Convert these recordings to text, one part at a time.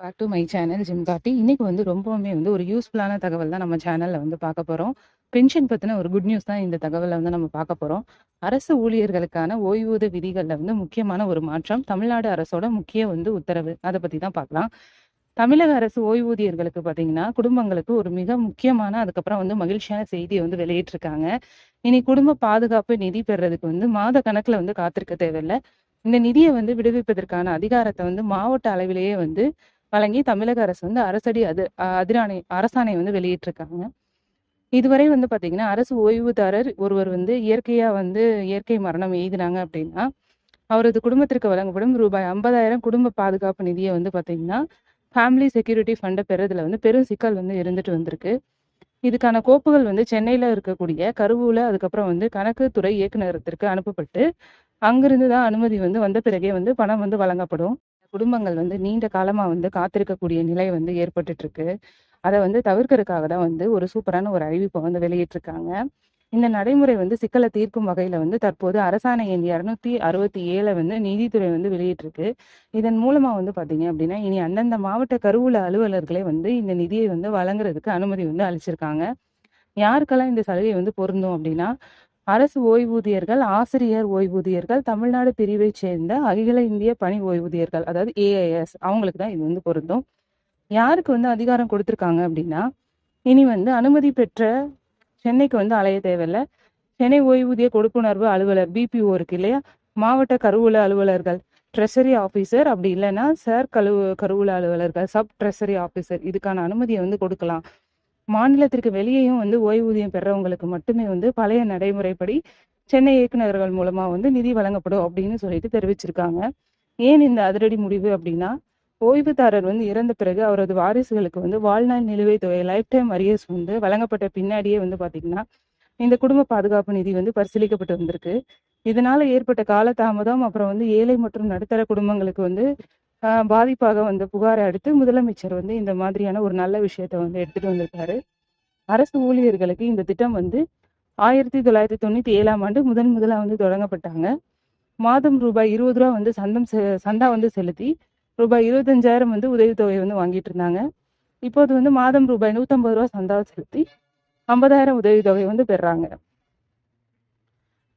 Back to my channel gym காட்டி இன்னைக்கு வந்து ரொம்பவுமே வந்து ஒரு யூஸ்ஃபுல்லான தகவல் தான் நம்ம சேனல்ல வந்து பார்க்க போறோம். பென்ஷன் பத்தின ஒரு குட் நியூஸ் தான் இந்த தகவலை வந்து நம்ம பார்க்க போறோம். அரசு ஊழியர்களுக்கான ஓய்வூதிய விதிகள்ல வந்து முக்கியமான ஒரு மாற்றம் தமிழ்நாடு அரசோட முக்கிய வந்து உத்தரவு. அதை பத்தி தான் பார்க்கலாம். தமிழக அரசு ஓய்வூதியர்களுக்கு பார்த்தீங்கன்னா குடும்பங்களுக்கு ஒரு மிக முக்கியமான அதுக்கப்புறம் வந்து மகிழ்ச்சியான செய்தியை வந்து வெளியிட்டிருக்காங்க. இனி குடும்ப பாதுகாப்பு நிதி பெறுறதுக்கு வந்து மாத கணக்குல வந்து காத்திருக்க தேவையில்லை. இந்த நிதியை வந்து விடுவிப்பதற்கான அதிகாரத்தை வந்து மாவட்ட அளவிலேயே வந்து வழங்கி தமிழக அரசு வந்து அரசடி அது அதிராணை அரசாணை வந்து வெளியிட்டிருக்காங்க. இதுவரை வந்து பார்த்தீங்கன்னா அரசு ஓய்வுதாரர் ஒருவர் வந்து இயற்கையாக வந்து இயற்கை மரணம் எய்தினாங்க அப்படின்னா அவரது குடும்பத்திற்கு வழங்கப்படும் ரூபாய் ஐம்பதாயிரம் குடும்ப பாதுகாப்பு நிதியை வந்து பார்த்தீங்கன்னா ஃபேமிலி செக்யூரிட்டி ஃபண்டை பெறதுல வந்து பெரும் சிக்கல் வந்து இருந்துட்டு வந்திருக்கு. இதுக்கான கோப்புகள் வந்து சென்னையில் இருக்கக்கூடிய கருவூல அதுக்கப்புறம் வந்து கணக்கு துறை இயக்குநரத்திற்கு அனுப்பப்பட்டு அங்கிருந்து தான் அனுமதி வந்து வந்த பிறகே வந்து பணம் வந்து வழங்கப்படும். குடும்பங்கள் வந்து நீண்ட காலமா வந்து காத்திருக்கக்கூடிய நிலை வந்து ஏற்பட்டுட்டு இருக்கு அதை வந்து தவிர்க்கறதுக்காக தான் வந்து ஒரு சூப்பரான ஒரு அறிவிப்பை வந்து வெளியிட்டிருக்காங்க. இந்த நடைமுறை வந்து சிக்கலை தீர்க்கும் வகையில வந்து தற்போது அரசாணை எண் இருநூத்தி அறுபத்தி ஏழை வந்து நீதித்துறை வந்து வெளியிட்டிருக்கு. இதன் மூலமா வந்து பாத்தீங்க அப்படின்னா இனி அந்தந்த மாவட்ட கருவூல அலுவலர்களே வந்து இந்த நிதியை வந்து வழங்குறதுக்கு அனுமதி வந்து அளிச்சிருக்காங்க. யாருக்கெல்லாம் இந்த சலுகை வந்து பொருந்தும் அப்படின்னா அரசு ஓய்வூதியர்கள் ஆசிரியர் ஓய்வூதியர்கள் தமிழ்நாடு பிரிவை சேர்ந்த அகில இந்திய பணி ஓய்வூதியர்கள் அதாவது ஏஐஎஸ் அவங்களுக்கு தான் இது வந்து பொருந்தும். யாருக்கு வந்து அதிகாரம் கொடுத்துருக்காங்க அப்படின்னா இனி வந்து அனுமதி பெற்ற சென்னைக்கு வந்து அலைய தேவையில்லை. சென்னை ஓய்வூதிய கொடுப்புணர்வு அலுவலர் பிபிஓ இருக்கு இல்லையா? மாவட்ட கருவூல அலுவலர்கள் ட்ரெஷரி ஆஃபீஸர் அப்படி இல்லைன்னா சார் கழு கருவூல அலுவலர்கள் சப் ட்ரெஷரி ஆஃபீஸர் இதுக்கான அனுமதியை வந்து கொடுக்கலாம். மாநிலத்திற்கு வெளியேயும் வந்து ஓய்வூதியம் பெறவங்களுக்கு மட்டுமே வந்து பழைய நடைமுறைப்படி சென்னை இயக்குநர்கள் மூலமா வந்து நிதி வழங்கப்படும் அப்படின்னு சொல்லிட்டு தெரிவிச்சிருக்காங்க. ஏன் இந்த அதிரடி முடிவு அப்படின்னா ஓய்வுதாரர் வந்து இறந்த பிறகு அவரது வாரிசுகளுக்கு வந்து வாழ்நாள் நிலுவைத் தொகை லைஃப் டைம் அரியர்ஸ் வந்து வழங்கப்பட்ட பின்னாடியே வந்து பாத்தீங்கன்னா இந்த குடும்ப பாதுகாப்பு நிதி வந்து பரிசீலிக்கப்பட்டு வந்திருக்கு. இதனால ஏற்பட்ட காலதாமதம் அப்புறம் வந்து ஏழை மற்றும் நடுத்தர குடும்பங்களுக்கு வந்து பாதிப்பாக வந்த புகாரை அடுத்து முதலமைச்சர் வந்து இந்த மாதிரியான ஒரு நல்ல விஷயத்த வந்து எடுத்துட்டு வந்திருக்காரு. அரசு ஊழியர்களுக்கு இந்த திட்டம் வந்து ஆயிரத்தி தொள்ளாயிரத்தி தொண்ணூத்தி ஏழாம் ஆண்டு முதன் முதலா வந்து தொடங்கப்பட்டாங்க. மாதம் ரூபாய் இருபது ரூபா வந்து சந்தம் செ- சந்தா வந்து செலுத்தி ரூபாய் இருபத்தஞ்சாயிரம் வந்து உதவித்தொகை வந்து வாங்கிட்டு இருந்தாங்க. இப்போது வந்து மாதம் ரூபாய் நூற்றம்பது ரூபா சந்தா செலுத்தி ஐம்பதாயிரம் உதவித்தொகை வந்து பெறாங்க.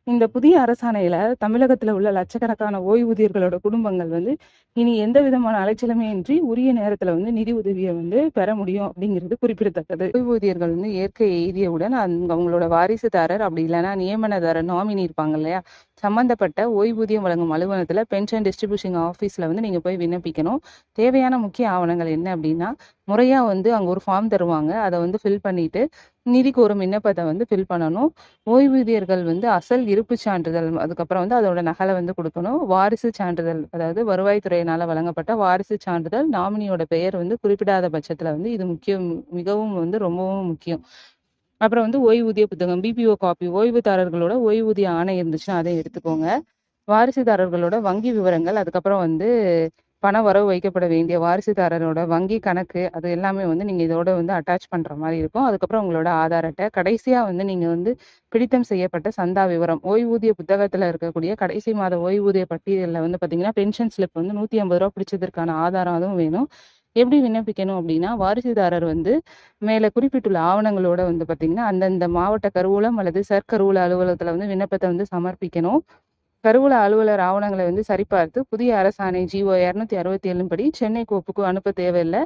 இந்த புதிய அரசாணையில தமிழகத்துல உள்ள லட்சக்கணக்கான ஓய்வூதியர்களோட குடும்பங்கள் வந்து இனி எந்த விதமான அலைச்சலுமே இன்றி உரிய நேரத்துல வந்து நிதி உதவியை வந்து பெற முடியும் அப்படிங்கிறது குறிப்பிடத்தக்கது. ஓய்வூதியர்கள் வந்து இயற்கை எய்தியவுடன் அவங்களோட வாரிசுதாரர் அப்படி இல்லைன்னா நியமனதாரர் நாமினி இருப்பாங்க இல்லையா? சம்பந்தப்பட்ட ஓய்வூதியம் வழங்கும் அலுவலகத்துல பென்ஷன் டிஸ்ட்ரிபியூஷன் ஆஃபீஸ்ல வந்து நீங்க போய் விண்ணப்பிக்கணும். தேவையான முக்கிய ஆவணங்கள் என்ன அப்படின்னா முறையா வந்து அங்க ஒரு ஃபார்ம் தருவாங்க. அதை வந்து ஃபில் பண்ணிட்டு நிதி கோரும் விண்ணப்பத்தை வந்து ஃபில் பண்ணணும். ஓய்வூதியர்கள் வந்து அசல் இருப்பு சான்றிதழ் அதுக்கப்புறம் வந்து அதோட நகலை வந்து கொடுக்கணும். வாரிசு சான்றிதழ் அதாவது வருவாய்த்துறையினால் வழங்கப்பட்ட வாரிசு சான்றிதழ் நாமினியோட பெயர் வந்து குறிப்பிடாத பட்சத்துல வந்து இது முக்கியம் மிகவும் வந்து ரொம்பவும் முக்கியம். அப்புறம் வந்து ஓய்வூதிய புத்தகம் பிபிஓ காப்பி ஓய்வுதாரர்களோட ஓய்வூதிய ஆணை இருந்துச்சுன்னா அதை எடுத்துக்கோங்க. வாரிசுதாரர்களோட வங்கி விவரங்கள் அதுக்கப்புறம் வந்து பண வரவு வைக்கப்பட வேண்டிய வாரிசுதாரரோட வங்கி கணக்கு அது எல்லாமே வந்து நீங்கள் இதோட வந்து அட்டாச் பண்ணுற மாதிரி இருக்கும். அதுக்கப்புறம் உங்களோட ஆதார் அட்டை கடைசியாக வந்து நீங்கள் வந்து பிடித்தம் செய்யப்பட்ட சந்தா விவரம் ஓய்வூதிய புத்தகத்தில் இருக்கக்கூடிய கடைசி மாத ஓய்வூதிய பட்டியலில் வந்து பார்த்தீங்கன்னா பென்ஷன் ஸ்லிப் வந்து நூற்றி ஐம்பது ரூபா பிடிச்சதற்கான ஆதாரம் அதுவும் வேணும். எப்படி விண்ணப்பிக்கணும் அப்படின்னா வாரிசுதாரர் வந்து மேலே குறிப்பிட்டுள்ள ஆவணங்களோட வந்து பார்த்தீங்கன்னா அந்தந்த மாவட்ட கருவூலம் அல்லது சர்க்கருவூல அலுவலகத்தில் வந்து விண்ணப்பத்தை வந்து சமர்ப்பிக்கணும். கருவூல அலுவலர் ஆவணங்களை வந்து சரிபார்த்து புதிய அரசாணை ஜிஓ இரநூத்தி அறுபத்தி ஏழும் படி சென்னை கோப்புக்கு அனுப்ப தேவையில்லை.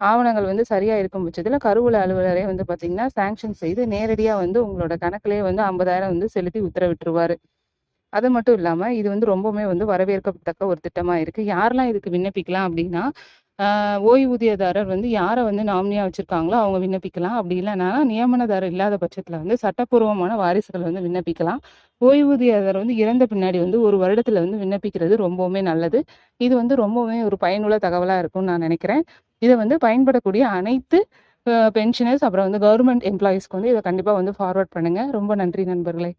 ஆவணங்கள் வந்து சரியா இருக்கும் பட்சத்துல கருவூல அலுவலரே வந்து பாத்தீங்கன்னா சாங்ஷன் செய்து நேரடியா வந்து உங்களோட கணக்குலயே வந்து ஐம்பதாயிரம் வந்து செலுத்தி உத்தரவிட்டுருவாரு. அது மட்டும் இல்லாம இது வந்து ரொம்பவுமே வந்து வரவேற்கத்தக்க ஒரு திட்டமா இருக்கு. யாரெல்லாம் இதுக்கு விண்ணப்பிக்கலாம் அப்படின்னா ஓய்வூதியதாரர் வந்து யாரை வந்து நாமினியா வச்சிருக்காங்களோ அவங்க விண்ணப்பிக்கலாம். அப்படி இல்லைன்னா நியமனதாரர் இல்லாத பட்சத்துல வந்து சட்டப்பூர்வமான வாரிசுகள் வந்து விண்ணப்பிக்கலாம். ஓய்வூதியதாரர் வந்து இறந்த பின்னாடி வந்து ஒரு வருடத்துல வந்து விண்ணப்பிக்கிறது ரொம்பவுமே நல்லது. இது வந்து ரொம்பவுமே ஒரு பயனுள்ள தகவலா இருக்கும்னு நான் நினைக்கிறேன். இதை வந்து பயன்படக்கூடிய அனைத்து பென்ஷனர்ஸ் அப்புறம் வந்து கவர்மெண்ட் எம்ப்ளாயீஸ்க்கு வந்து இதை கண்டிப்பா வந்து ஃபார்வர்ட் பண்ணுங்க. ரொம்ப நன்றி நண்பர்களே.